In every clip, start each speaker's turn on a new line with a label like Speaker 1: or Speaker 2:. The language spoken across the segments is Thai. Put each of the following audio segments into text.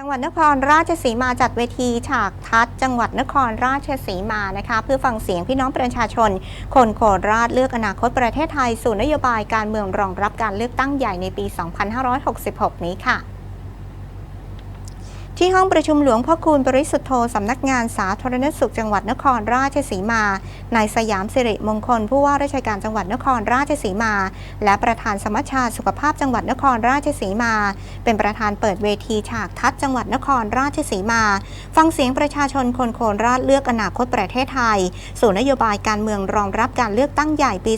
Speaker 1: จังหวัดนครราชสีมาจัดเวทีฉากทัศน์จังหวัดนครราชสีมานะคะ เพื่อฟังเสียงพี่น้องประชาชน คนโคราชเลือกอนาคตประเทศไทย สู่นโยบายการเมืองรองรับการเลือกตั้งใหญ่ในปี 2566 นี้ค่ะ ที่ห้องประชุมหลวงพ่อคูณปริสุทธโธสำนักงานสาธารณสุขจังหวัดนครราชสีมา นายสยามสิริมงคล ผู้ว่าราชการจังหวัดนครราชสีมา และประธานสมัชชาสุขภาพจังหวัดนครราชสีมา เป็นประธานเปิดเวทีฉากทัศน์จังหวัดนครราชสีมา ฟังเสียงประชาชนคนโคราชเลือกอนาคตประเทศไทย สู่นโยบายการเมืองรองรับการเลือกตั้งใหญ่ปี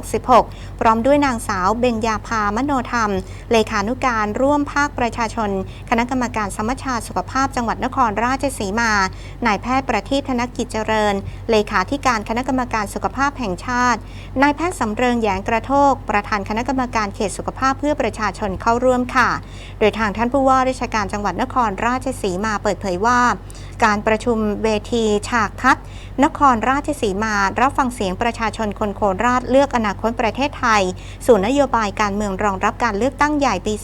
Speaker 1: 2566 พร้อมด้วยนางสาวเบญญาภามโนธรรม เลขานุการร่วมภาคประชาชน คณะกรรมการสมัชชาสุขภาพจังหวัดนครราชสีมา นายแพทย์ประทีปธนกิจเจริญ เลขาธิการคณะกรรมการสุขภาพแห่งชาติ นายแพทย์สำเริงแยงกระโทก ประธานคณะกรรมการเขตสุขภาพเพื่อประชาชนเข้าร่วมค่ะ โดยทางท่านผู้ว่าราชการจังหวัดนครราชสีมาเปิดเผยว่า การประชุมเวทีฉากทัศน์นครราชสีมา รับฟังเสียงประชาชนคนโคราชเลือกอนาคตประเทศไทย สู่นโยบายการเมืองรองรับการเลือกตั้งใหญ่ปี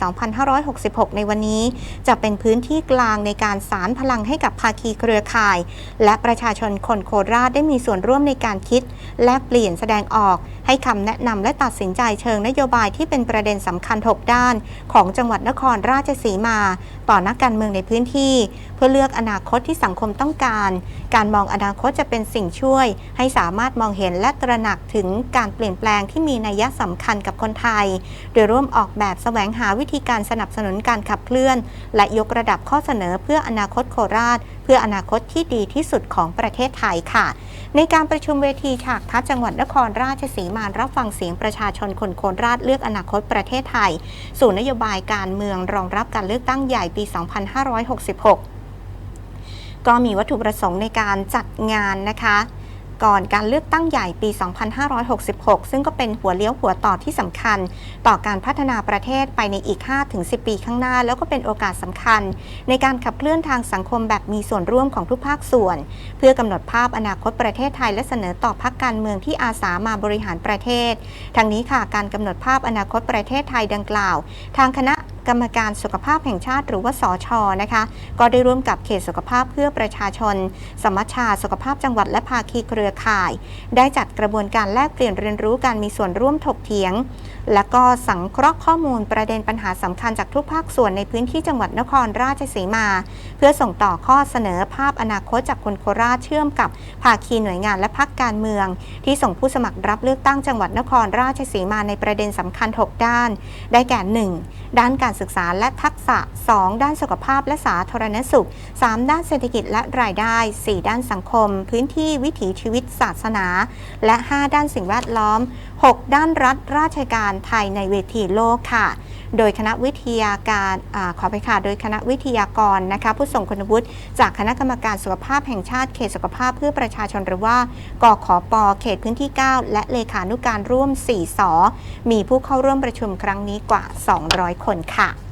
Speaker 1: 2566 ในวันนี้ จะเป็นพื้นที่กลางในการสารพลังให้กับภาคีเครือข่าย และประชาชนคนโคราชได้มีส่วนร่วมในการคิด แลกเปลี่ยนแสดงออก ให้คำแนะนำและตัดสินใจเชิงนโยบายที่เป็นประเด็นสำคัญ6ด้าน ของจังหวัดนครราชสีมา ต่อนักการเมืองในพื้นที่ เพื่อเลือกอนาคตที่สังคมต้องการ การมองอนาคตจะเป็นสิ่งช่วย ให้สามารถมองเห็นและตระหนักถึงการเปลี่ยนแปลงที่มีนัยสำคัญกับคนไทย โดยร่วมออกแบบแสวงหาวิธีการสนับสนุนการขับเคลื่อน และยกระดับข้อเสนอเพื่ออนาคตโคราช เพื่ออนาคตที่ดีที่สุดของประเทศไทยค่ะ ในการประชุมเวทีฉากทัศจังหวัดนครราชสีมารับฟังเสียงประชาชนคนโคราชเลือกอนาคตประเทศไทย สู่นโยบายการเมืองรองรับการเลือกตั้งใหญ่ปี 2566 ก็มีวัตถุประสงค์ในการจัดงานนะคะ ก่อนการเลือกตั้งใหญ่ปี 2566 ซึ่งก็เป็นหัวเลี้ยวหัวต่อที่สำคัญ ต่อการพัฒนาประเทศไปในอีก 5-10 ปีข้างหน้า แล้วก็เป็นโอกาสสำคัญ ในการขับเคลื่อนทางสังคมแบบมีส่วนร่วมของทุกภาคส่วน เพื่อกำหนดภาพอนาคตประเทศไทยและเสนอต่อพักการเมืองที่อาสามาบริหารประเทศทั้งนี้ค่ะการกำหนดภาพอนาคตประเทศไทยดังกล่าว ทางคณะ กรรมการสุขภาพแห่งชาติหรือว่าสอชอนะคะ ก็ได้ร่วมกับเขตสุขภาพเพื่อประชาชน สมัชชาสุขภาพจังหวัดและภาคีเครือข่าย ได้จัดกระบวนการแลกเปลี่ยนเรียนรู้การมีส่วนร่วมถกเถียง และก็สังเคราะห์ข้อมูลประเด็นปัญหาสำคัญจากทุกภาคส่วนในพื้นที่จังหวัดนครราชสีมา เพื่อส่งต่อข้อเสนอภาพอนาคตจากคนโคราชเชื่อมกับภาคีหน่วยงานและพักการเมือง ที่ส่งผู้สมัครรับเลือกตั้งจังหวัดนครราชสีมาในประเด็นสำคัญ 6 ด้าน ได้แก่ 1. ด้านการศึกษาและทักษะ 2. ด้านสุขภาพและสาธารณสุข 3. ด้านเศรษฐกิจและรายได้ 4. ด้านสังคม พื้นที่วิถีชีวิตศาสนา และ 5 ด้านสิ่งแวดล้อม 6 ด้านรัฐราชการไทยในเวทีโลกค่ะ โดยคณะวิทยาการอขอไปค่ะโดยคณะวิทยากรนะคะผู้ส่งคุณวุฒิจากคณะกรรมการสุขภาพแห่งชาติเขตสุขภาพเพื่อประชาชนหรือว่ากขอปอเขตพื้นที่ 9 และเลขานุการร่วม 4สอมีผู้เข้าร่วมประชุมครั้งนี้กว่า 200 คนค่ะ